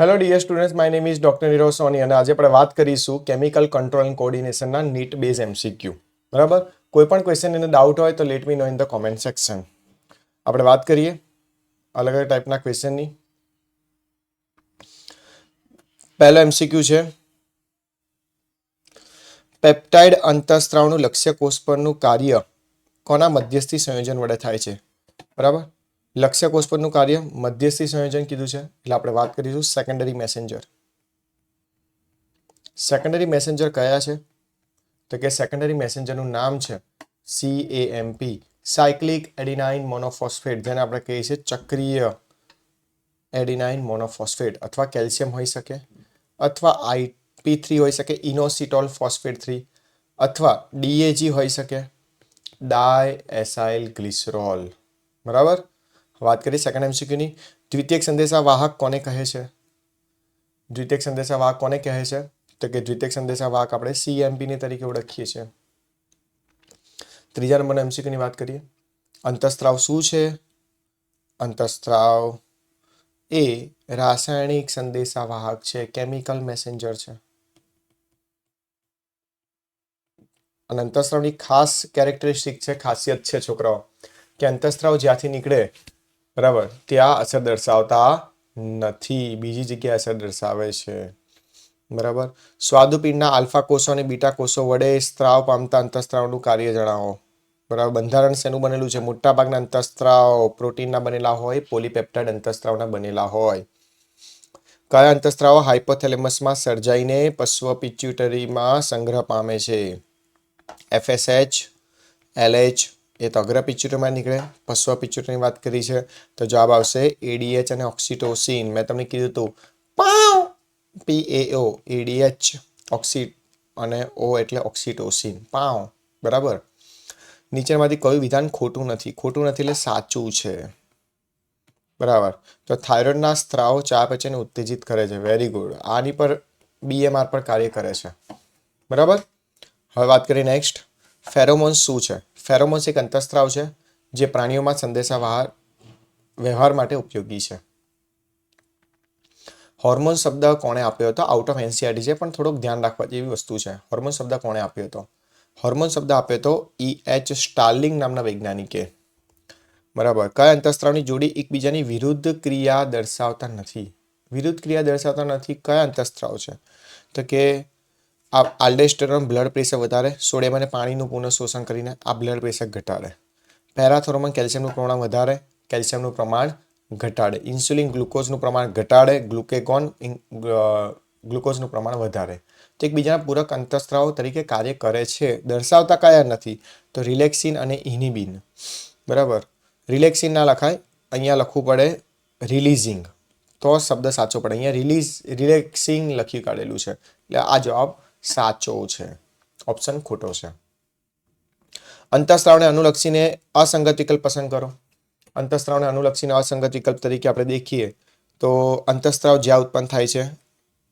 Hello dear students my name is doctor Nirav Soni અને આજે આપણે વાત કરીશું કેમિકલ કંટ્રોલ એન્ડ કોર્ડિનેશનના નીટ બેઝ એમસીક્યુ બરાબર? કોઈ પણ ક્વેશ્ચન એને ડાઉટ હોય તો let me know in the comment section આપણે વાત કરીએ અલગ અલગ ટાઈપના ક્વેશ્ચનની પહેલો એમસીક્યુ છે. પેપ્ટાઇડ અંતઃસ્ત્રાવનું લક્ષ્ય કોષ પરનું કાર્ય કોના મધ્યસ્થી સંયોજન વડે થાય છે? બરાબર? લક્ષ્ય કોષ પરનું કાર્ય મધ્યસ્થી સંયોજન કીધું છે. એટલે આપણે વાત કરીશું સેકન્ડરી મેસેન્જર સેકન્ડરી મેસેન્જર કયા છે? તો કે સેકન્ડરી મેસેન્જરનું નામ છે C A M P cyclic adenine monophosphate જેને આપણે કહીએ છીએ ચક્રીય એડિનાઇન મોનોફોસ્ફેટ અથવા કેલ્શિયમ હોઈ શકે, અથવા આઈપી થ્રી હોઈ શકે, ઇનોસિટોલ ફોસ્ફેટ થ્રી, અથવા ડીએજી હોઈ શકે ડાય એસાઇલ ગ્લિસરોલ બરાબર? વાત કરીએ સેકન્ડ એમસીક્યુની દ્વિતીયક સંદેશાવાહક કોને કહે છે? દ્વિતીયક સંદેશાવાહક કોને કહે છે? તો કે દ્વિતીયક સંદેશાવાહક આપણે સીએમપીની તરીકે ઓળખીએ છીએ. ત્રીજા નંબરના એમસીક્યુની વાત કરીએ. અંતઃસ્ત્રાવ શું છે? અંતઃસ્ત્રાવ એ રાસાયણિક સંદેશાવાહક છે કેમિકલ મેસેન્જર છે. અને અંતઃસ્ત્રાવની ખાસ કેરેક્ટરિસ્ટિક છે, ખાસિયત છે છોકરાઓ, કે અંતઃસ્ત્રાવ જ્યાંથી નીકળે બરાબર. ત્યાં અસર દર્શાવતા નથી. બીજી જગ્યાએ અસર દર્શાવે છે. બરાબર. સ્વાદુપિંડના આલ્ફા કોષો અને બીટા કોષો વડે સ્ત્રાવ પામતા અંતઃસ્ત્રાવનું કાર્ય જણાવો. બરાબર. બંધારણ શેનું બનેલું છે? મોટાભાગના અંતઃસ્ત્રાવ પ્રોટીનના બનેલા હોય, પોલીપેપ્ટાઇડ અંતઃસ્ત્રાવના બનેલા હોય. કયા અંતઃસ્ત્રાવો હાઇપોથેલેમસમાં સર્જાઈને પશ્વ પિચ્યુટરીમાં સંગ્રહ પામે છે? એફએસએચ એલએચ એ તો અગ્ર પિચ્યુટરીમાં નીકળે પશ્વ પિચ્યુટરીની વાત કરી છે, તો જવાબ આવશે એડીએચ અને ઓક્સિટોસિન મેં તમને કીધું હતું પાવ પી એ ઓ એડીએચ ઓક્સી અને ઓ એટલે ઓક્સિટોસિન પાવ બરાબર? નીચેમાંથી કયું વિધાન ખોટું નથી. ખોટું નથી એટલે સાચું છે. બરાબર? તો થાઇરોઇડના સ્ત્રાવો ચયાપચયને ઉત્તેજિત કરે છે. વેરી ગુડ આની પર બીએમઆર પર કાર્ય કરે છે. બરાબર? હવે વાત કરીએ નેક્સ્ટ ફેરોમોન્સ શું છે? ફેરોમોન્સ એક અંતઃસ્ત્રાવ છે, જે પ્રાણીઓમાં સંદેશાવ્યવહાર, વ્યવહાર માટે ઉપયોગી છે. હોર્મોન શબ્દ કોણે આપ્યો હતો? આઉટ ઓફ એનસીઆરટી છે, પણ થોડુંક ધ્યાન રાખવા જેવી વસ્તુ છે. હોર્મોન શબ્દ કોણે આપ્યો હતો? હોર્મોન શબ્દ આપ્યો હતો ઈ એચ સ્ટાર્લિંગ નામના વૈજ્ઞાનિકે. બરાબર. કયા અંતઃસ્ત્રાવની જોડી એકબીજાની વિરુદ્ધ ક્રિયા દર્શાવતા નથી? વિરુદ્ધ ક્રિયા દર્શાવતા નથી, કયા અંતઃસ્ત્રાવ છે? તો કે આ આલ્ડેસ્ટેરોન બ્લડ પ્રેશર વધારે, સોડિયમ અને પાણીનું પુનઃ શોષણ કરીને આ બ્લડ પ્રેશર ઘટાડે. પેરાથોર્મોન કેલ્શિયમનું પ્રમાણ વધારે, કેલ્શિયમનું પ્રમાણ ઘટાડે. ઇન્સ્યુલિન ગ્લુકોઝનું પ્રમાણ ઘટાડે, ગ્લુકેગોન ગ્લુકોઝનું પ્રમાણ વધારે. તો એકબીજાના પૂરક અંતઃસ્ત્રાવો તરીકે કાર્ય કરે છે. દર્શાવતા કયા નથી? તો રિલેક્સિન અને ઇનિબિન બરાબર? રિલેક્સિન ના લખાય, અહીંયા લખવું પડે રિલીઝિંગ. તો શબ્દ સાચો પડે. અહીંયા રિલીઝ, રિલેક્સિંગ લખી કાઢેલું છે. એટલે આ જવાબ સાચો છે. ઓપ્શન ખોટો છે. અંતઃસ્ત્રાવને અનુલક્ષીને અસંગત વિકલ્પ પસંદ કરો. અંતઃસ્ત્રાવને અનુલક્ષીને અસંગત વિકલ્પ તરીકે આપણે દેખીએ તો અંતઃસ્ત્રાવ જ્યાં ઉત્પન્ન થાય છે,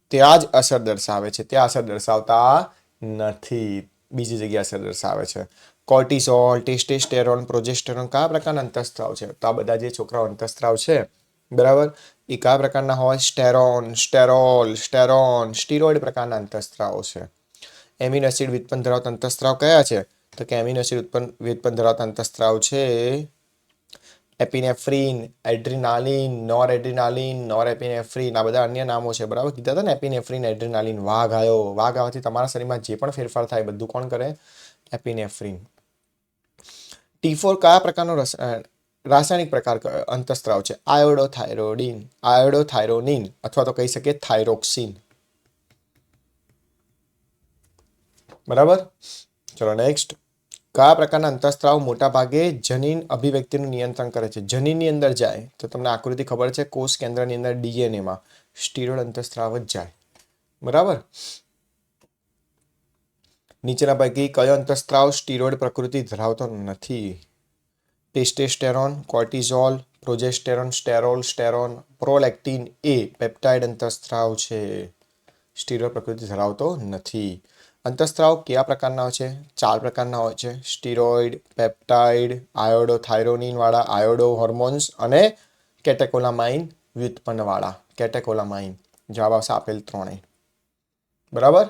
ત્યાં જ અસર દર્શાવે છે. ત્યાં અસર દર્શાવતા નથી. બીજી જગ્યાએ અસર દર્શાવે છે. કોર્ટિસોલ ટેસ્ટેસ્ટેરોન પ્રોજેસ્ટેરોન કયા પ્રકારના અંતઃસ્ત્રાવ છે? તો આ બધા જે છોકરાઓ અંતઃસ્ત્રાવ છે બરાબર? એ કયા પ્રકારના હોય? સ્ટેરોન, સ્ટેરોલ, સ્ટેરોન, સ્ટીરોઇડ પ્રકારના અંતઃસ્ત્રાવો છે. એમિનો એસિડ વ્યુત્પન્ન ધરાવતા અંતઃસ્ત્રાવ કયા છે? તો કે એમિનો એસિડ ઉત્પન્ન, વ્યુત્પન્ન ધરાવતા અંતઃસ્ત્રાવ છે એપિનેફ્રીન, એડ્રિનાલિન નોર એડ્રિનાલિન નોર એપિનેફ્રીન આ બધા અન્ય નામો છે, બરાબર? કીધા હતા ને એપિનેફ્રીન, એડ્રિનાલિન, વાઘ આવ્યો વાઘ આવવાથી તમારા શરીરમાં જે પણ ફેરફાર થાય, બધું કોણ કરે? એપિનેફ્રીન. ટી ફોર કયા પ્રકારનો રસ રાસાયણિક પ્રકાર અંતસ્ત્રાવ છે. આયોડોથાઇરોડિન આયોડોથાઇરોનિન અથવા તો કહી શકીએ થાઇરોક્સિન બરાબર? ચલો નેક્સ્ટ કયા પ્રકારના અંતઃસ્ત્રાવ મોટા ભાગે જનીન અભિવ્યક્તિનું નિયંત્રણ કરે છે? જનીનની અંદર જાય તો તમને આકૃતિ ખબર છે કોષ કેન્દ્રની અંદર ડીએનએમાં. સ્ટીરોડ અંતઃસ્ત્રાવ જ જાય. બરાબર? નીચેના પૈકી કયો અંતઃસ્ત્રાવ સ્ટીરોડ પ્રકૃતિ ધરાવતો નથી? ટેસ્ટેસ્ટેરોન કોર્ટિઝોલ પ્રોજેસ્ટેરોન સ્ટેરોલ સ્ટેરોન પ્રોલેક્ટિન એ પેપ્ટાઇડ અંતઃસ્ત્રાવ છે. સ્ટીરોલ પ્રકૃતિ ધરાવતો નથી. અંતઃસ્ત્રાવ કયા પ્રકારના હોય છે? ચાર પ્રકારના હોય છે. સ્ટીરોઇડ, પેપ્ટાઇડ આયોડો થાઇરોનિનવાળા આયોડો હોર્મોન્સ અને કેટેકોલામાઇન વ્યુત્પન્નવાળા. કેટેકોલામાઇન. જવાબ આવશે આપેલ ત્રણેય. બરાબર?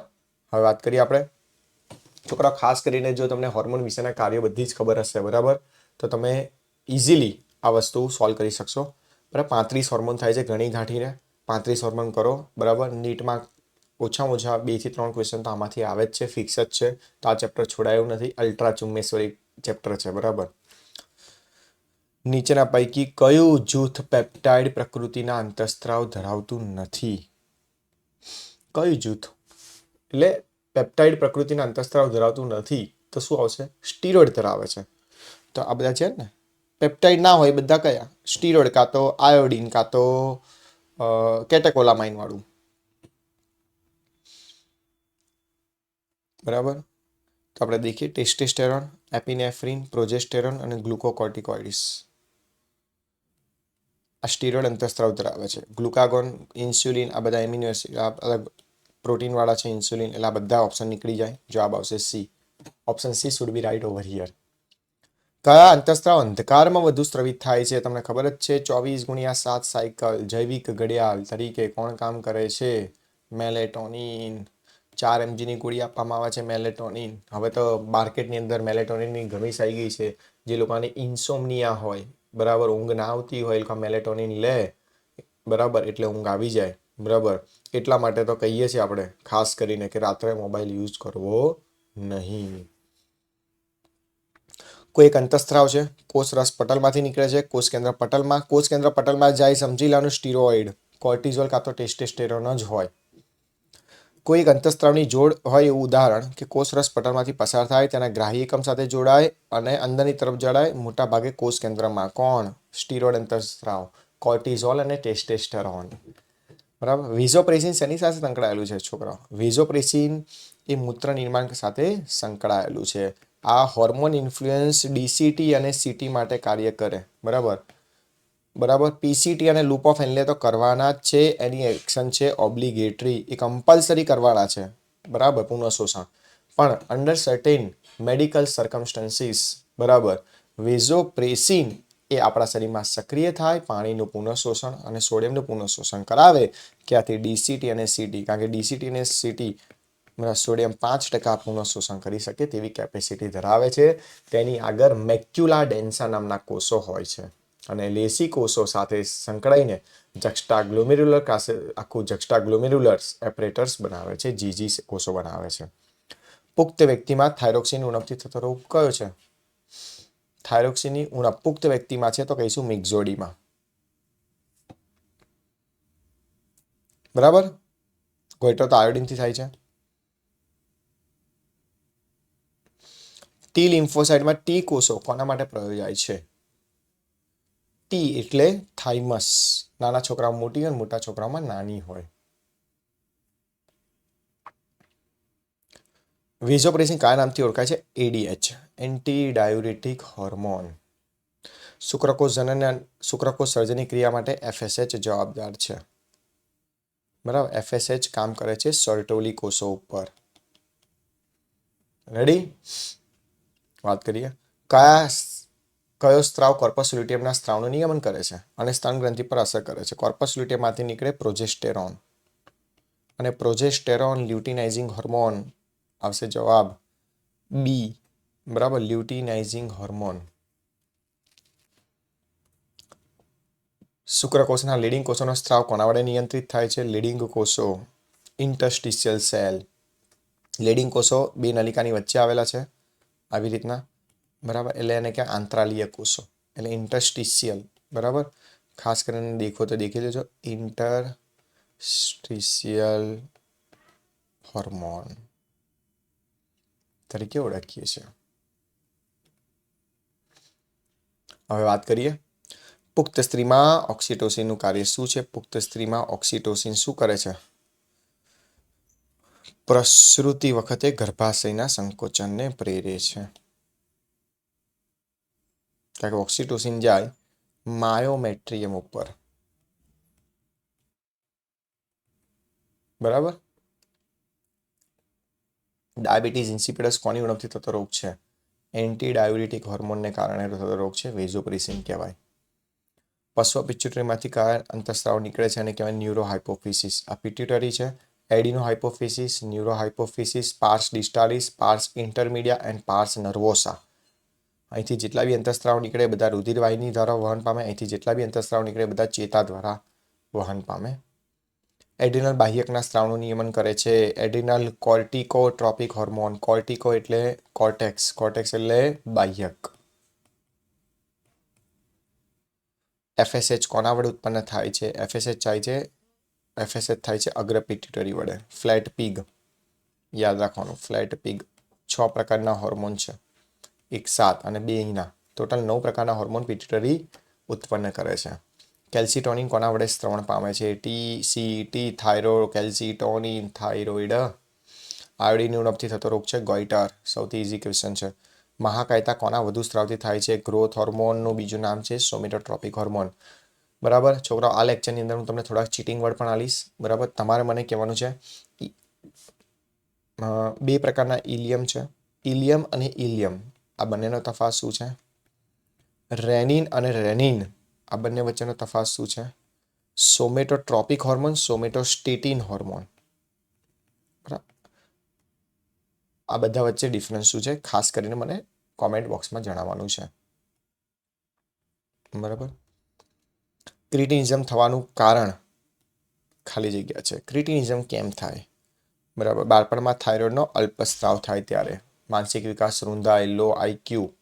હવે વાત કરીએ આપણે. છોકરા ખાસ કરીને જો તમને હોર્મોન વિશેના કાર્યો બધી જ ખબર હશે, બરાબર? તો તમે ઇઝીલી આ વસ્તુ સોલ્વ કરી શકશો. બરાબર? પાંત્રીસ હોર્મોન થાય છે ઘણી ગાંઠીને પાંત્રીસ હોર્મોન કરો. બરાબર? નીટમાં ઓછામાં ઓછા બેથી ત્રણ ક્વેશ્ચન તો આમાંથી આવે જ છે ફિક્સ જ છે. તો આ ચેપ્ટર છોડાયું નથી. અલ્ટ્રા ચુમ્મેશ્વરી ચેપ્ટર છે. બરાબર? નીચેના પૈકી કયું જૂથ પેપ્ટાઇડ પ્રકૃતિના અંતઃસ્ત્રાવ ધરાવતું નથી? કયું જૂથ? એટલે પેપ્ટાઇડ પ્રકૃતિના અંતઃસ્ત્રાવ ધરાવતું નથી તો શું આવશે? સ્ટીરોઇડ ધરાવે છે. તો આ બધા છે ને? પેપ્ટાઇડ ના હોય બધા કયા? સ્ટીરોઇડ કાં તો આયોડિન કાં તો કેટેકોલામાઇન વાળું. બરાબર? તો આપણે દેખીએ ટેસ્ટેસ્ટેરોન એપિનેફ્રિન પ્રોજેસ્ટેરોન અને ગ્લુકોકોર્ટિકોઇડિસ આ સ્ટીરોઇડ અંતઃસ્ત્રાવ ધરાવે છે. ગ્લુકાગોન ઇન્સ્યુલિન આ બધા એમિનો આ અલગ પ્રોટીનવાળા છે ઇન્સ્યુલિન એટલે આ બધા ઓપ્શન નીકળી જાય. જવાબ આવશે C option C should be right over here કયા અંતસ્ત્રાવ અંધકારમાં વધુ સ્રવિત થાય છે? તમને ખબર જ છે, ચોવીસ ગુણ્યા સાત સાયકલ જૈવિક ઘડિયાળ તરીકે કોણ કામ કરે છે? મેલેટોનિન. ચાર એમજીની ગોળી આપવામાં આવે છે મેલેટોનિન. હવે તો માર્કેટની અંદર મેલેટોનિનની ઘણી આવી ગઈ છે. જે લોકોને ઇન્સોમનિયા હોય, બરાબર, ઊંઘ ના આવતી હોય, એ લોકો મેલેટોનિન લે, બરાબર, એટલે ઊંઘ આવી જાય, બરાબર. એટલા માટે તો કહીએ છીએ આપણે, ખાસ કરીને કે રાત્રે મોબાઈલ યુઝ કરવો નહીં. કોઈ એક અંતસ્ત્રાવ છે, કોષ રસ પટલમાંથી નીકળે છે, કોષ કેન્દ્ર પટલમાં, કોષ કેન્દ્ર પટલમાં જાય સમજી લેવાનું સ્ટીરોઇડ, કોર્ટિઝોલ કાં તો ટેસ્ટેસ્ટેરોન જ હોય. કોઈ એક અંતસ્ત્રાવની જોડ હોય એવું ઉદાહરણ કે કોષરસ પટલમાંથી પસાર થાય, તેના ગ્રાહી એકમ સાથે જોડાય અને અંદરની તરફ જડાય મોટાભાગે કોષ કેન્દ્રમાં. કોણ? સ્ટીરોઇડ અંતસ્ત્રાવ, કોર્ટિઝોલ અને ટેસ્ટેસ્ટેરોન. બરાબર? વિઝોપ્રેસિન શેની સાથે સંકળાયેલું છે, છોકરાઓ? વિઝોપ્રેસિન એ મૂત્ર નિર્માણ સાથે સંકળાયેલું છે. આ હોર્મોન ઇન્ફ્લુઅન્સ ડીસીટી અને સીટી માટે કાર્ય કરે. બરાબર? બરાબર? પીસીટી અને લૂપ ઓફ એનલે તો કરવાના જ છે. એની એક્શન છે ઓબ્લિગેટરી એ કમ્પલસરી કરવાના છે. બરાબર? પુનઃશોષણ પણ અંડર સર્ટેન મેડિકલ સર્કમસ્ટન્સીસ બરાબર? વેઝોપ્રેસિન એ આપણા શરીરમાં સક્રિય થાય, પાણીનું પુનઃશોષણ અને સોડિયમનું પુનઃશોષણ કરાવે કે આથી ડીસીટી અને સીટી કારણ કે ડીસીટી અને સીટી સોડિયમ પાંચ ટકા પુનઃશોષણ કરી શકે તેવી કેપેસિટી ધરાવે છે. તેની આગળ મેક્યુલા ડેન્સા નામના કોષો હોય છે. અને લેસી કોષો સાથે સંકળાઈને જક્સ્ટા ગ્લોમેરુલર કાસે, આખું જક્સ્ટા ગ્લોમેરુલર્સ એપરેટર્સ બનાવે છે જીજી કોષો બનાવે છે. પુખ્ત વ્યક્તિમાં થાઇરોક્સિન ઉણપથી થતો રોગ કયો છે? થાઇરોક્સિનની ઉણપ પુખ્ત વ્યક્તિમાં છે તો કહીશું મિક્ઝોડીમાં. બરાબર? ગોઈટો તો આયોડિનથી થાય છે. ટી લિમ્ફોસાઇટમાં ટી કોષો કોના માટે પ્રયોજાય છે? ટી એટલે થાઇમસ નાના છોકરાઓ મોટી અને મોટા છોકરાઓમાં નાની હોય. વિઝોપ્રેસિન કયા નામથી ઓળખાય છે? એડીએચ એન્ટી ડાયુરેટિક હોર્મોન શુક્રકોષ જનન શુક્રકોષ સર્જની ક્રિયા માટે એફએસએચ જવાબદાર છે. બરાબર? એફએસએચ કામ કરે છે સર્ટોલી કોષો ઉપર. રેડી વાત કરીએ. કયા કયો સ્ત્રાવ કોર્પસ લ્યુટિયમના સ્ત્રાવનું નિયમન કરે છે? અને સ્તન ગ્રંથિ પર અસર કરે છે. કોર્પસ લ્યુટિયમમાંથી નીકળે પ્રોજેસ્ટેરોન. અને પ્રોજેસ્ટેરોન લ્યુટિનાઇઝિંગ હોર્મોન આવશે જવાબ બી. બરાબર, લ્યુટિનાઇઝિંગ હોર્મોન. શુક્રકોષના લીડિંગ કોષોનો સ્ત્રાવ કોના વડે નિયંત્રિત થાય છે? લીડિંગ કોષો ઇન્ટસ્ટિશિયલ સેલ લીડિંગ કોષો બે નલિકાની વચ્ચે આવેલા છે. આવી રીતના, બરાબર? એટલે એને ક્યાં આંતરાલીય કોષો, એટલે ઇન્ટરસ્ટિશિયલ બરાબર? ખાસ કરીને દેખો તો દેખી લેજો ઇન્ટરસ્ટિશિયલ હોર્મોન તરીકે ઓળખીએ છીએ. હવે વાત કરીએ, પુખ્ત સ્ત્રીમાં ઓક્સિટોસિનનું કાર્ય શું છે? પુખ્ત સ્ત્રીમાં ઓક્સિટોસિન શું કરે છે? પ્રસૃતિ વખતે ગર્ભાશયના સંકોચનને પ્રેરે છે. કારણ કે ઓક્સિટોસિન જાય માયોમેટ્રિયમ ઉપર. બરાબર? ડાયાબિટીસ, ઇન્સિપિડસ કોની ઉણપથી થતો રોગ છે? એન્ટી ડાયુરેટિક હોર્મોનને કારણે થતો રોગ છે, વેઝોપ્રિસિન કહેવાય. પશ્વ પિચ્યુટરીમાંથી કયા અંતસ્ત્રાવ નીકળે છે અને કહેવાય ન્યુરો હાઇપોફિસિસ આ પિટ્યુટરી છે એડિનો હાઇપોફિસિસ ન્યુરો હાઇપોફિસિસ પાર્સ ડિસ્ટાલિસ, પાર્સ ઇન્ટરમીડિયા એન્ડ પાર્સ નર્વોસા. અહીંથી જેટલા બી અંતસ્ત્રાવ નીકળે બધા રુધિરવાહિની દ્વારા વહન પામે, અહીંથી જેટલા બી અંતસ્ત્રાવ નીકળે બધા ચેતા દ્વારા વહન પામે. એડ્રિનલ બાહ્યકના સ્ત્રાવનું નિયમન કરે છે. Adrenal કોર્ટિકોટ્રોપિક hormone. કોર્ટિકો એટલે કોર્ટેક્સ. કોર્ટેક્સ એટલે બાહ્યક. એફએસએચ કોના વડે ઉત્પન્ન થાય છે? એફએસએચ થાય છે એફએસએચ થાય છે અગ્ર પિટ્યુટરી વડે. ફ્લેટ પીગ યાદ રાખવાનું ફ્લેટ પિગ છ પ્રકારના હોર્મોન છે. એક સાત અને બે અહીંના ટોટલ નવ પ્રકારના હોર્મોન પિટ્યુટરી ઉત્પન્ન કરે છે. કેલ્સિટોનિન કોના વડે શ્રવણ પામે છે? T C T thyrocalcitonin thyroid iodine ઉણપથી થતો રોગ છે ગોઇટર સૌથી ઇઝી ક્વેશ્ચન છે. મહાકાયતા કોના વધુ સ્ત્રાવથી થાય છે? ગ્રોથ હોર્મોનનું બીજું નામ છે સોમેટોટ્રોપિક હોર્મોન બરાબર? છોકરાઓ, આ લેક્ચરની અંદર હું તમને થોડાક ચીટિંગ વર્ડ પણ આલીશ બરાબર? તમારે મને કહેવાનું છે બે પ્રકારના ઇલિયમ છે. ઇલિયમ અને ઇલિયમ આ બંનેનો તફાસ શું છે? રેનિન અને રેનિન. આ બંને વચ્ચેનો તફાસ શું છે? Somatotropic hormone, somatostatin hormone. આ બધા વચ્ચે ડિફરન્સ શું છે? ખાસ કરીને મને કોમેન્ટ બોક્સમાં જણાવવાનું છે. બરાબર? ક્રિટિનિઝમ થવાનું કારણ ખાલી જગ્યા છે. ક્રિટિનિઝમ કેમ થાય? બરાબર. બાળપણમાં થાઇરોઇડનો અલ્પસ્ત્રાવ થાય ત્યારે. માનસિક વિકાસ રૂંધાય લો આઈક્યુ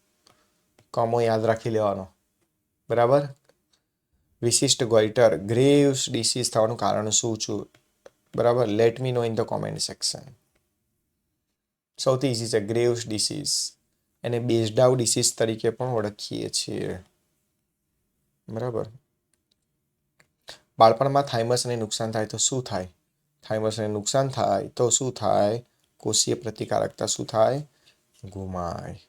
કોમો યાદ રાખી લેવાનો. બરાબર? વિશિષ્ટ ગોઈટર ગ્રેવ્સ ડિસીઝ થવાનું કારણ શું છું? બરાબર? Let me know in the comment section સૌથી ઇઝી છે. Graves disease. એને બેઝડાઉ ડિસીઝ તરીકે પણ ઓળખીએ છીએ. બરાબર? બાળપણમાં થાઇમસને નુકસાન થાય તો શું થાય? થાઇમસને નુકસાન થાય તો શું થાય? કોષીય પ્રતિકારકતા શું થાય? ગુમાય.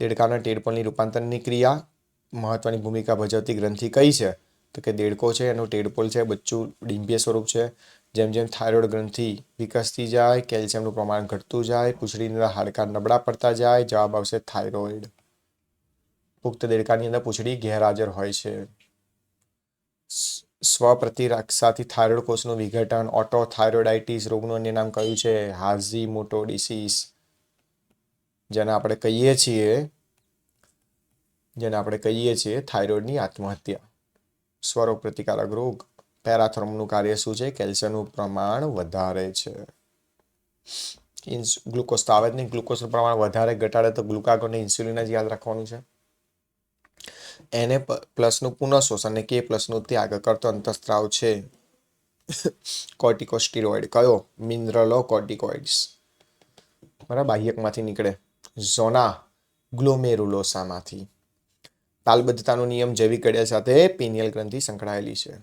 દેડકાના ટેડપોલની રૂપાંતરની ક્રિયા મહત્વની ભૂમિકા ભજવતી ગ્રંથિ કઈ છે? તો કે દેડકો છે, એનું ટેડપોલ છે, બચ્ચું ડિમ્પીય સ્વરૂપ છે. જેમ જેમ થાઇરોઇડ ગ્રંથિ વિકસતી જાય, કેલ્શિયમનું પ્રમાણ ઘટતું જાય, પૂંછડીના હાડકાં નબળા પડતા જાય, જવાબ આવશે થાઇરોઇડ. પુખ્ત દેડકાની અંદર પૂંછડી ગેરહાજર હોય છે. સ્વપ્રતિરક્ષાથી થાઇરોઇડ કોષનું વિઘટન ઓટો થાઇરોઇડાઇટિસ રોગનું અન્ય નામ કયું છે? હાઝી મોટોડિસીસ જેને આપણે કહીએ છીએ, જેને આપણે કહીએ છીએ થાઇરોઇડની આત્મહત્યા. સ્વરોગ પ્રતિકારક રોગ. પેરાથર્મનું કાર્ય શું છે? કેલ્શિયમનું પ્રમાણ વધારે છે. ગ્લુકોઝ તો આવે જ નહીં. ગ્લુકોઝનું પ્રમાણ વધારે ઘટાડે તો ગ્લુકાગોન ઇન્સ્યુલિન જ યાદ રાખવાનું છે. એને પ્લસનું પુનઃશોષણ અને કે પ્લસનું ત્યાગ કરતો અંતઃસ્ત્રાવ છે. કોર્ટિકોસ્ટીરોઇડ, કયો? મિનરલો કોર્ટિકોઇડ્સ. બરાબર, બાહ્યકમાંથી નીકળે. ઝોના ગ્લોમેરુલોસામાંથી. તાલબદ્ધતાનો નિયમ જૈવિક કડિયા સાથે પિનિયલ ગ્રંથિ સંકળાયેલી છે.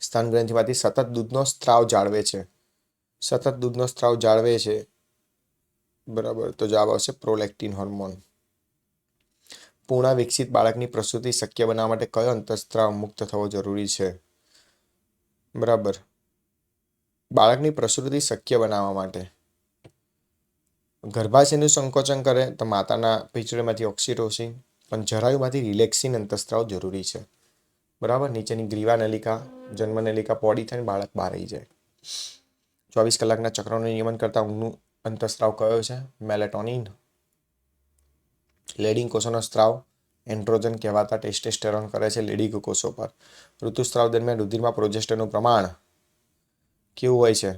સ્તન ગ્રંથિમાંથી સતત દૂધનો સ્ત્રાવ જાળવે છે. સતત દૂધનો સ્ત્રાવ જાળવે છે. બરાબર, તો જવાબ આવશે પ્રોલેક્ટિન હોર્મોન. પૂર્ણ વિકસિત બાળકની પ્રસૂતિ શક્ય બનાવવા માટે કયો અંતઃસ્ત્રાવ મુક્ત થવો જરૂરી છે? બરાબર. બાળકની પ્રસૂતિ શક્ય બનાવવા માટે. ગર્ભાશયનું સંકોચન કરે તો માતાના પીચડીમાંથી ઓક્સિટોસિન પણ જરાયુમાંથી રિલેક્સિન અંતઃસ્ત્રાવ જરૂરી છે. બરાબર? નીચેની ગ્રીવા નલિકા, જન્મ નલિકા પોડી થઈને બાળક બહાર આવી જાય. ચોવીસ કલાકના ચક્રનું નિયમન કરતા ઊંઘનું અંતઃસ્ત્રાવ કયો છે? મેલેટોનિન લેડિંગ કોષોનો સ્ત્રાવ એન્ડ્રોજન કહેવાતા ટેસ્ટેસ્ટેરોન કરે છે લેડિંગ કોષો પર. ઋતુસ્ત્રાવ દરમિયાન રુધિરમાં પ્રોજેસ્ટરનું પ્રમાણ કેવું હોય છે?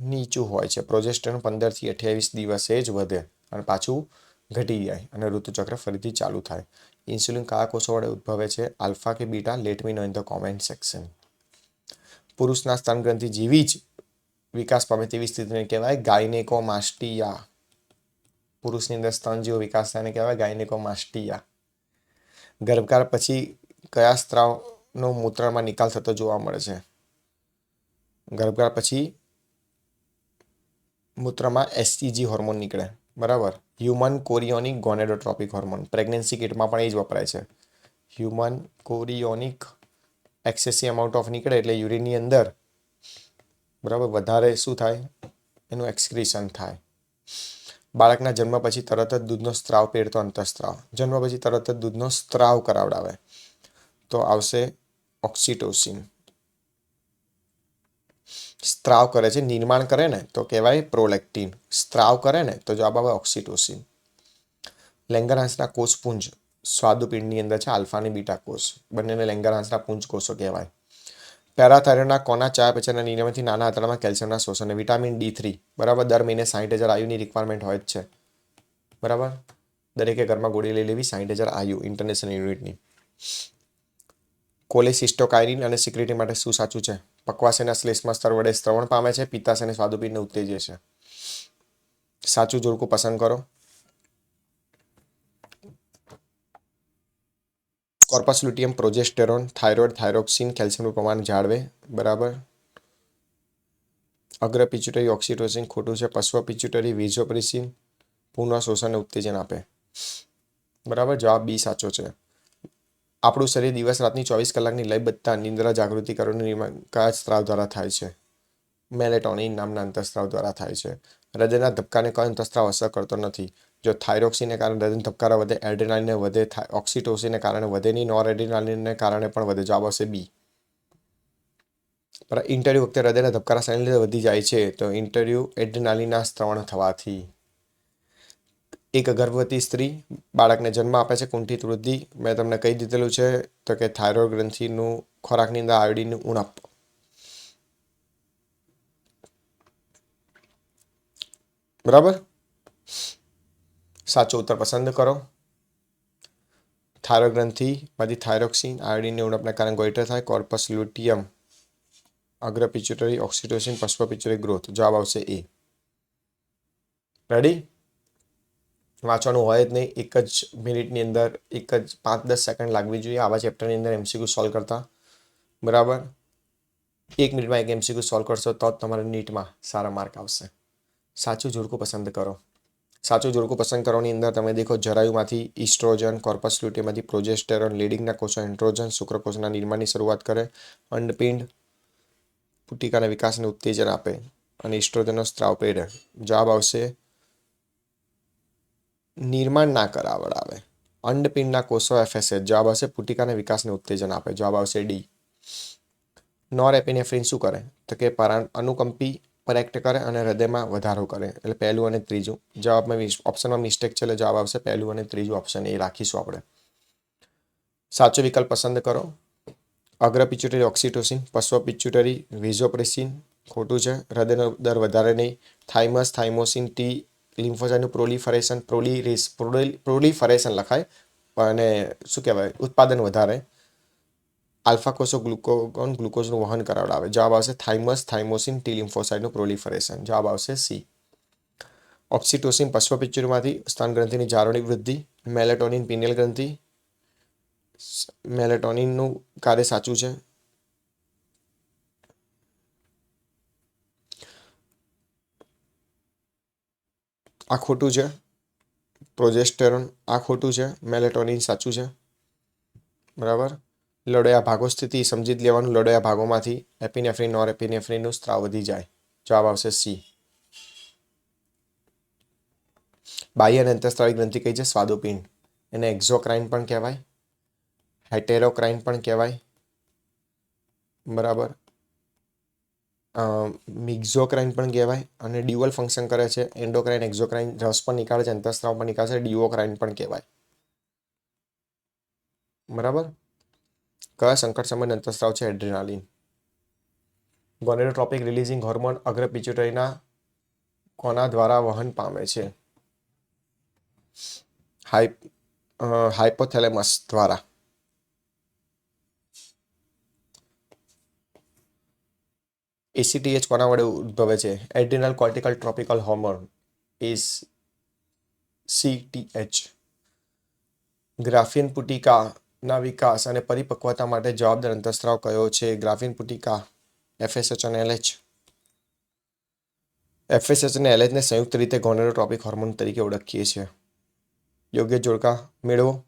નીચું હોય છે. પ્રોજેસ્ટરન પંદરથી અઠ્યાવીસ દિવસે જ વધે અને પાછું ઘટી જાય અને ઋતુચક્ર ફરીથી ચાલુ થાય. ઇન્સ્યુલિન કયા કોષો વડે ઉદ્ભવે છે? આલ્ફા કે beta? Let me know in the comment section. પુરુષના સ્તન ગ્રંથિ જેવી જ વિકાસ પામે તેવી સ્થિતિને કહેવાય ગાયનેકોમાસ્ટિયા. પુરુષની અંદર સ્તન જેવો વિકાસ થાય એને કહેવાય ગાયનિકોમાસ્ટિયા ગર્ભકાળ પછી કયા સ્ત્રાવનો મૂત્રમાં નિકાલ થતો જોવા મળે છે? ગર્ભકાળ પછી મૂત્રમાં એસટીજી હોર્મોન નીકળે. બરાબર? Human chorionic gonadotropic hormone. Pregnancy કિટમાં પણ એ જ વપરાય છે. Human chorionic excess amount of નીકળે એટલે યુરિનની અંદર બરાબર વધારે શું થાય? એનું એક્સક્રીશન થાય. બાળકના જન્મ પછી તરત જ દૂધનો સ્ત્રાવ પેરતો અંતઃસ્ત્રાવ. જન્મ પછી તરત જ દૂધનો સ્ત્રાવ કરાવડાવે. તો આવશે ઓક્સિટોસિન. સ્ત્રાવ કરે છે, નિર્માણ કરે ને, તો કહેવાય પ્રોલેક્ટિન. સ્ત્રાવ કરે ને, તો જવાબ આવે ઓક્સિટોસિન. લેંગરહાંસના કોષપુંજ સ્વાદુપિંડની અંદર છે આલ્ફા અને બીટા કોષ. બંનેને લેંગરહાંસના પુંજ કોષો કહેવાય. પેરાથાયરોના કોના ચયાપચયના નિયમનથી નાના આંતરડામાં કેલ્શિયમના શોષણને વિટામિન ડી થ્રી, બરાબર? દર મહિને સાઠ હજાર આયુની રિક્વાયરમેન્ટ હોય જ છે. બરાબર? દરેકે ઘરમાં ગોળી લઈ લેવી સાઠ હજાર આયુ ઇન્ટરનેશનલ યુનિટની કોલેસિસ્ટોકાઇનિન અને સિક્રેટી માટે શું સાચું છે? પકવાસેના શ્લેષમાં સ્તર વડે શ્રવણ પામે છે, પિત્તાશયને અને સ્વાદુપિંડને ઉત્તેજે છે. સાચું જોડકું પસંદ કરો. Corpus luteum progesterone, thyroid, thyroxine, કેલ્શિયમનું પ્રમાણ જાળવે, બરાબર? અગ્ર પિચ્યુટરી ઓક્સિટોસિન ખોટું છે, પશ્વ પિચ્યુટરી, વિઝોપ્રિસિન પુનઃ શોષણને ઉત્તેજન આપે. બરાબર? જવાબ બી સાચો છે. આપણું શરીર દિવસ રાતની ચોવીસ કલાકની લયબદ્ધતા નિંદ્રા જાગૃતિ કરવાનું નિર્માણ કયા સ્ત્રાવ દ્વારા થાય છે. મેલેટોનિન નામના અંતઃસ્ત્રાવ દ્વારા થાય છે. હૃદયના ધબકાને કયો અંતઃસ્ત્રાવ અસર કરતો નથી. જો થાઇરોક્સિનને કારણે હૃદયના ધબકારા વધે, એડ્રેનાલિનને વધે ઓક્સિટોસિનને કારણે વધે નહીં નોર એડ્રેનાલિનને કારણે પણ વધે. જવાબ આવશે બી. પર ઇન્ટરવ્યૂ વખતે હૃદયના ધબકારા શાની લીધે વધી જાય છે, તો ઇન્ટરવ્યૂ એડ્રેનાલિનના સ્ત્રવણ થવાથી. એક ગર્ભવતી સ્ત્રી બાળકને જન્મ આપે છે, કુંઠિત વૃદ્ધિ. મેં તમને કહી દીધેલું છે, તો કે થાઇરોઇડ ગ્રંથિનું ખોરાકની અંદર આયોડિનનું ઉણપ. બરાબર? સાચો ઉત્તર પસંદ કરો. થાઇરોઇડ ગ્રંથિમાંથી થાઇરોક્સિન આયોડિનની ઉણપના કારણે ગોઈટર થાય. કોર્પસ, લ્યુટિયમ, અગ્ર પિચ્યુટરી, ઓક્સિટોસિન, પશ્વ પિચ્યુટરી, ગ્રોથ. જવાબ આવશે એ. રેડી વાંચવાનું હોય જ નહીં. એક જ મિનિટની અંદર, એક જ પાંચ દસ સેકન્ડ લાગવી જોઈએ. આવા ચેપ્ટરની અંદર એમસીક્યુ સોલ્વ કરતા. બરાબર? એક મિનિટમાં એક એમસીક્યુ સોલ્વ કરશો તો જ તમારા નીટમાં સારા માર્ક આવશે. સાચું જોડકું પસંદ કરો. સાચું જોડકું પસંદ કરવાની અંદર તમે દેખો જરાયુમાંથી ઇસ્ટ્રોજન, કોર્પસ લ્યુટીમાંથી પ્રોજેસ્ટેરોન, લીડિંગના કોષો, એન્ડ્રોજન, શુક્રકોષના નિર્માણની શરૂઆત કરે, અંડપિંડ પુટિકાના વિકાસને ઉત્તેજન આપે અને ઇસ્ટ્રોજનનો સ્ત્રાવ પ્રેરે જવાબ આવશે, નિર્માણ ના કરાવડાવે અંડપિંડના કોષો એફએસએચ જવાબ આવશે, પુટિકાના વિકાસને ઉત્તેજન આપે. જવાબ આવશે ડી નોર એપિનેફ્રિન શું કરે? તો કે પરા અનુકંપી પરેક્ટ કરે અને હૃદયમાં વધારો કરે. એટલે પહેલું અને ત્રીજું. જવાબમાં ઓપ્શનમાં મિસ્ટેક છે એટલે જવાબ આવશે પહેલું અને ત્રીજું ઓપ્શન એ રાખીશું આપણે. સાચો વિકલ્પ પસંદ કરો. અગ્ર પિચ્યુટરી ઓક્સિટોસિન પશ્વ પિચ્યુટરી વિઝોપ્રેસિન ખોટું છે. હૃદયનો દર વધારે નહીં. થાઇમસ થાઇમોસિન ટી લિમ્ફોસાઇટનું પ્રોલિફરેશન પ્રોલિરેસ પ્રોલિફરેશન લખાય. અને શું કહેવાય? ઉત્પાદન વધારે. આલ્ફા કોષો ગ્લુકોગોન ગ્લુકોઝનું વહન કરાવડાવે જવાબ આવશે થાઇમસ, થાઇમોસિન, ટી લિમ્ફોસાઇટનું પ્રોલિફરેશન. જવાબ આવશે સી. ઓક્સિટોસિન પશ્વપિચ્યુરમાંથી સ્તન ગ્રંથિની જાળવણી વૃદ્ધિ, મેલેટોનિન પિનેલ ગ્રંથિ, મેલેટોનિનનું કાર્ય સાચું છે. આ ખોટું છે. પ્રોજેસ્ટેરોન આ ખોટું છે. મેલેટોનિન સાચું છે. બરાબર? લડોયા ભાગો સ્થિતિ સમજી લેવાનું લડોયા ભાગોમાંથી એપિનેફ્રિન નોર એપિનેફ્રિનનું સ્ત્રાવ વધી જાય. જવાબ આવશે સી. બાહ્ય અને અંતઃસ્ત્રાવી ગ્રંથિ કઈ છે? સ્વાદુપિંડ. એને એક્ઝોક્રાઇન પણ કહેવાય. હેટેરોક્રાઇન પણ કહેવાય. બરાબર. મિક્ઝોક્રાઇન પણ કહેવાય અને ડ્યુઅલ ફંક્શન કરે છે. એન્ડોક્રાઇન, એક્ઝોક્રાઇન રસ પણ નીકાળે છે, અંતઃસ્ત્રાવ પણ નીકાળે છે ડિઓક્રાઇન પણ કહેવાય. બરાબર? કયા સંકટ સમયે અંતસ્ત્રાવ છે? એડ્રેનાલિન. ગોનેરોટ્રોપિક રિલીઝિંગ હોર્મોન અગ્ર પિચ્યુટરીના કોના દ્વારા વહન પામે છે? હાઇપોથેલેમસ દ્વારા. એસીટીએચ કોના વડે ઉદ્ભવે છે? Adrenal cortical tropical hormone is CTH Graafian પુટિકાના વિકાસ અને પરિપક્વતા માટે જવાબદાર અંતઃસ્ત્રાવ કયો છે? ગ્રાફિન પુટિકા એફએસએચ અને એલએચ એફએસએચ અને એલએચને સંયુક્ત રીતે ગોનેડોટ્રોપિક હોર્મોન તરીકે ઓળખીએ છીએ. યોગ્ય જોડકા મેળવો.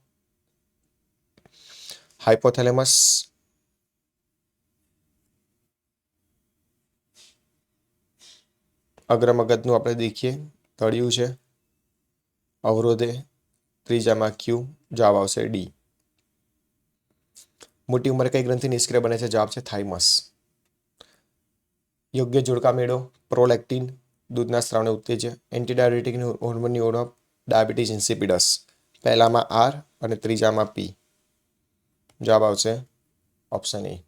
હાઇપોથેલેમસ અગ્રમગજનું આપણે દેખીએ. તળિયું છે. અવરોધે, ત્રીજામાં ક્યુ જવાબ આવશે ડી મોટી ઉંમરે કઈ ગ્રંથિ નિષ્ક્રિય બને છે? જવાબ છે થાઇમસ. યોગ્ય જોડકા મેળો, પ્રોલેક્ટિન, દૂધના સ્ત્રાવને ઉત્તેજે એન્ટીડાયાબિટીક હોર્મોનની ઓળખ, ડાયાબિટીસ, ઇન્સિપિડસ. પહેલામાં આર અને ત્રીજામાં પી. જવાબ આવશે ઓપ્શન એ.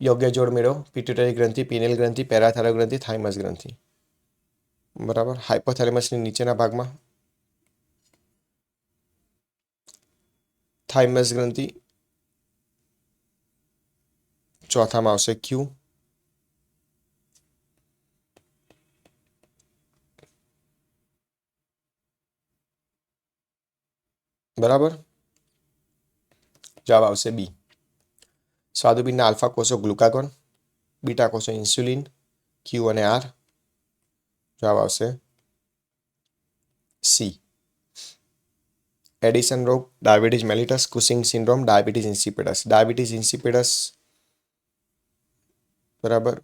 યોગ્ય જોડ મેળો, પિટ્યુટરી ગ્રંથિ, પિનેલ ગ્રંથિ પેરાથાયરોઇડ ગ્રંથિ, થાઇમસ ગ્રંથિ. બરાબર? હાઇપોથેલેમસની નીચેના ભાગમાં થાઇમસ ગ્રંથિ ચોથામાં આવશે ક્યુ બરાબર? જવાબ આવશે બી સ્વાદુપિંડના આલ્ફા કોષો ગ્લુકાગોન, બીટા કોષો ઇન્સ્યુલિન ક્યુ અને આર જવાબ આવશે સી એડિસન રોગ, diabetes mellitus Cushing syndrome, diabetes insipidus diabetes insipidus બરાબર?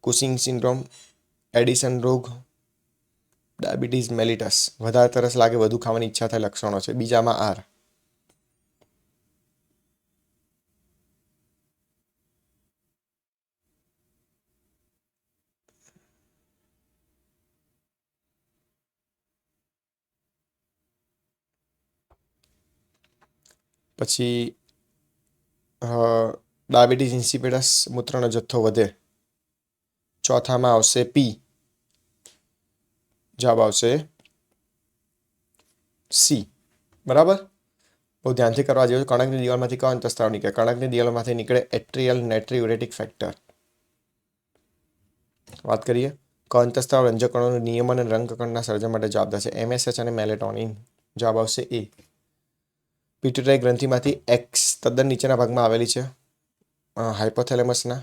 કુસિંગ સિન્ડ્રોમ, એડિસન રોગ, ડાયાબિટીસ, મેલિટસ. વધારે તરસ લાગે, વધુ ખાવાની ઈચ્છા થાય લક્ષણો છે. બીજામાં આર. પછી ડાયાબિટીસ ઇન્સિપિડસ મૂત્રનો જથ્થો વધે. ચોથામાં આવશે પી જવાબ આવશે સી બરાબર? બહુ ધ્યાનથી કરવા જેવું કણકની દિવાલમાંથી કયો અંતસ્ત્રાવ નીકળે? કણકની દિવાલમાંથી નીકળે એટ્રિયલ નેટ્રીયુરેટિક ફેક્ટર વાત કરીએ. કયો અંતસ્ત્રાવ રંજકણોનું નિયમન અને રંગકણના સર્જન માટે જવાબદાર છે? એમએસએચ અને મેલેટોનિન. જવાબ આવશે એ પિટ્યુટરી ગ્રંથિમાંથી એક્સ તદ્દન નીચેના ભાગમાં આવેલી છે. હાઇપોથેલેમસના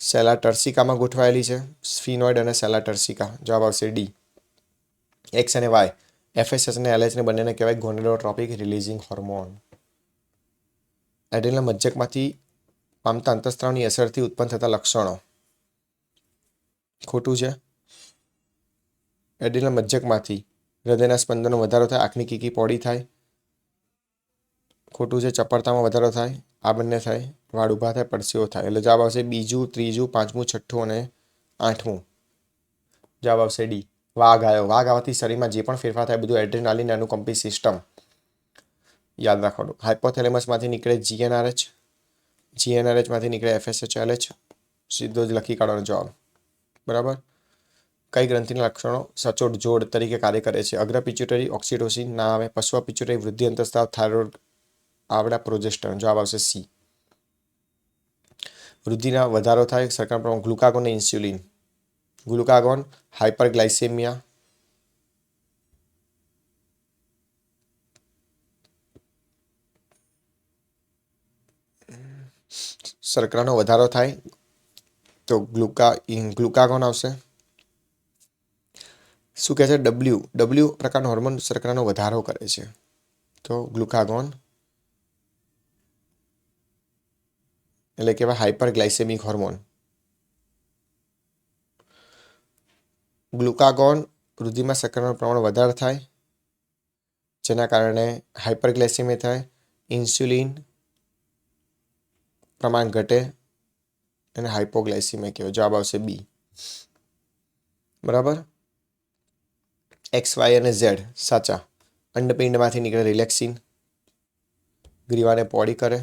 સેલા ટર્સિકામાં ગોઠવાયેલી છે સ્ફિનોઇડ અને સેલા ટર્સિકા. જવાબ આવશે ડી એક્સ અને વાય એફએસએસ અને એલએચને બંનેને કહેવાય ગોનેડોટ્રોપિક રિલીઝિંગ હોર્મોન એડ્રિનલ મજ્જકમાંથી પામતા અંતસ્ત્રાવની અસરથી ઉત્પન્ન થતા લક્ષણો. ખોટું છે. એડ્રિનલ મજ્જકમાંથી હૃદયના સ્પંદનો વધારો થાય, આંખની કીકી પોડી થાય ખોટું છે, ચપળતામાં વધારો થાય, આ બંને થાય, વાળ ઊભા થાય પડસીઓ થાય. એટલે જવાબ આવશે બીજું, ત્રીજું, પાંચમું, છઠ્ઠું અને આઠમું. જવાબ આવશે ડી. વાઘ આવ્યો. વાઘ આવવાથી શરીરમાં જે પણ ફેરફાર થાય, બધું એડ્રેનાલિન અનુકંપી સિસ્ટમ. યાદ રાખવાનું. હાઇપોથેલેમસમાંથી નીકળે જીએનઆરએચ. જીએનઆરએચમાંથી નીકળે એફએસએચએલએચ. સીધો જ લખી કાઢવાનો જવાબ. બરાબર? કઈ ગ્રંથિના લક્ષણો સચોટ જોડ તરીકે કાર્ય કરે છે? અગ્ર પિચ્યુટરી ઓક્સિટોસિન ના આવે. પશ્વ પિચ્યુટરી વૃદ્ધિ અંતસ્ત્રાવ, થાઇરોઇડ આવડા પ્રોજેસ્ટર જવાબ આવશે સી વૃદ્ધિના વધારો થાય, સરકાર પ્રમાણે ગ્લુકાગોન અને ઇન્સ્યુલિન. ગ્લુકાગોન હાઇપરગ્લાઇસેમિયા શર્કરાનો વધારો થાય, તો ગ્લુકા ગ્લુકાગોન આવશે. શું કહે છે? ડબલ્યુ ડબલ્યુ પ્રકારનો હોર્મોન શર્કરાનો વધારો કરે છે. તો ગ્લુકાગોન એટલે કહેવાય હાઇપરગ્લાઇસેમિક હોર્મોન ગ્લુકાગોન વૃદ્ધિમાં સક્કરનું પ્રમાણ વધારે થાય, જેના કારણે હાઇપરગ્લાઇસેમિયા થાય ઇન્સ્યુલિન પ્રમાણ ઘટે અને હાઇપોગ્લાઇસીમિયા કહેવાય. જવાબ આવશે બી બરાબર? એક્સ વાય અને ઝેડ સાચા. અંડપિંડમાંથી નીકળે રિલેક્સિન ગ્રીવાને પોડી કરે.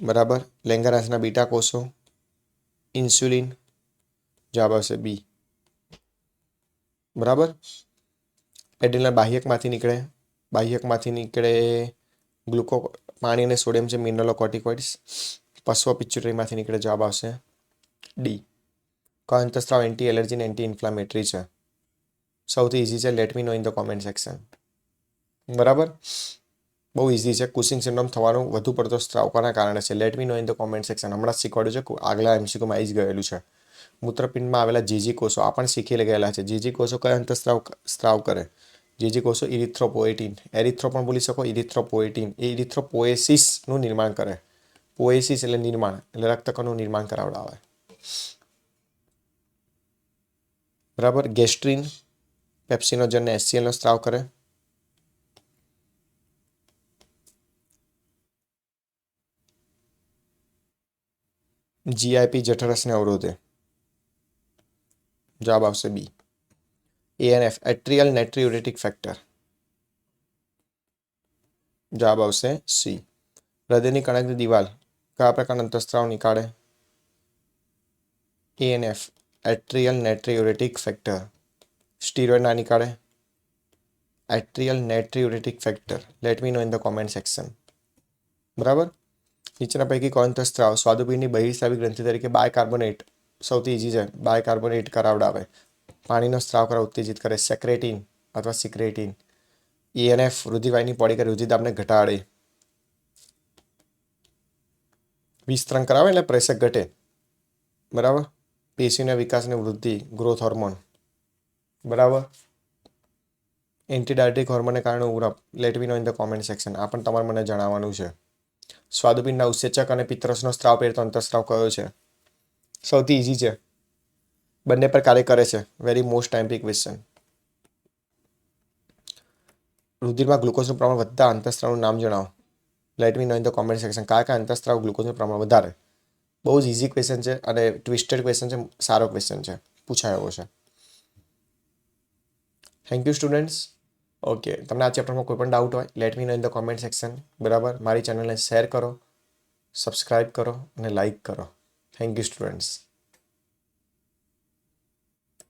બરાબર? લેંગરાસના બીટા કોષો, ઇન્સ્યુલિન જવાબ આવશે બી. બરાબર? એડ્રિનલ બાહ્યકમાંથી નીકળે બાહ્યકમાંથી નીકળે ગ્લુકો, પાણી અને સોડિયમ છે મિનરલો કોર્ટિકોઇડ્સ, પશ્વ પિચ્યુટરીમાંથી નીકળે જવાબ આવશે ડી. કયો અંતસ્ત્રાવ એન્ટી એલર્જી એન્ટી ઇન્ફ્લામેટરી છે? સૌથી ઇઝી છે, let me know in the comment section. બરાબર? બહુ ઇઝી છે. કુસિંગ સિન્ડ્રોમ થવાનું વધુ પડતો સ્ત્રાવ કોના કારણે છે? Let me know in the comment section હમણાં જ શીખવાડ્યું છે આગલા એમસીક્યુમાં આવી જ ગયેલું છે. મૂત્રપિંડમાં આવેલા જીજી કોષો, આ પણ શીખી ગયેલા છે. જીજી કોષો કયા અંતસ્ત્રાવ સ્ત્રાવ કરે? જીજી કોષો ઇરિથ્રોપોએટીન એરિથ્રો પણ બોલી શકો? ઇરિથ્રોપોએટીન એ ઇરિથ્રોપોએસિસનું નિર્માણ કરે. પોએસિસ એટલે નિર્માણ, એટલે રક્તકણનું નિર્માણ કરાવડાવે. બરાબર? ગેસ્ટ્રીન પેપ્સિનોજનને એસસીએલનો સ્ત્રાવ કરે. જીઆઈપી જઠરસને અવરોધે. જવાબ આવશે બી. એએનએફ એટ્રિયલ નેટ્રિયુરેટિક ફેક્ટર જવાબ આવશે સી. હૃદયની કણકની દિવાલ કયા પ્રકારના અંતસ્ત્રાવ નીકાળે? એએનએફ એટ્રિયલ નેટ્રિયુરેટિક ફેક્ટર સ્ટીરોઇડ ના નીકાળે? Atrial natriuretic factor let me know in the comment section બરાબર? નીચેના પૈકી કોણ સ્ત્રાવ. સ્વાદુપિંડની બહિર્સ્રાવી ગ્રંથિ તરીકે બાયકાર્બોનેટ સૌથી ઇઝી છે. બાયકાર્બોનેટ કરાવડાવે. પાણીનો સ્ત્રાવ કરવા ઉત્તેજિત કરે. સેક્રેટિન અથવા સિક્રેટિન. ઈએનએફ રુધિવાયની પોડી કરી રુધિરદાબને ઘટાડે. વિસ્તરણ કરાવે એટલે પ્રેશર ઘટે. બરાબર? પેશીના વિકાસને વૃદ્ધિ ગ્રોથ હોર્મોન બરાબર? એન્ટીડાયટિક હોર્મોનને કારણે ઉરપ let me know in the comment section આ પણ તમારે મને જણાવવાનું છે. સ્વાદુપિંડના ઉત્સેચક અને પિત્તરસનો સ્ત્રાવ પહેરતો અંતઃસ્ત્રાવ કયો છે. સૌથી ઇઝી છે. બંને પર કાર્ય કરે છે. વેરી મોસ્ટ ટાઈમ્પી ક્વેશ્ચન રુધિરમાં ગ્લુકોઝનું પ્રમાણ વધતા અંતઃસ્ત્રાવનું નામ જણાવો. Let me know in the comment section કયા કયા અંતઃસ્ત્રાવ ગ્લુકોઝનું પ્રમાણ વધારે? બહુ જ ઇઝી ક્વેશ્ચન છે અને ટ્વિસ્ટેડ ક્વેશ્ચન છે. સારો ક્વેશ્ચન છે. પૂછાયો છે. થેન્ક યુ સ્ટુડન્ટ્સ ઓકે તમને આ ચેપ્ટરમાં કોઈ પણ ડાઉટ હોય let me know in the comment section બરાબર? મારી ચેનલને શેર કરો સબસ્ક્રાઈબ કરો અને લાઇક કરો. Thank you students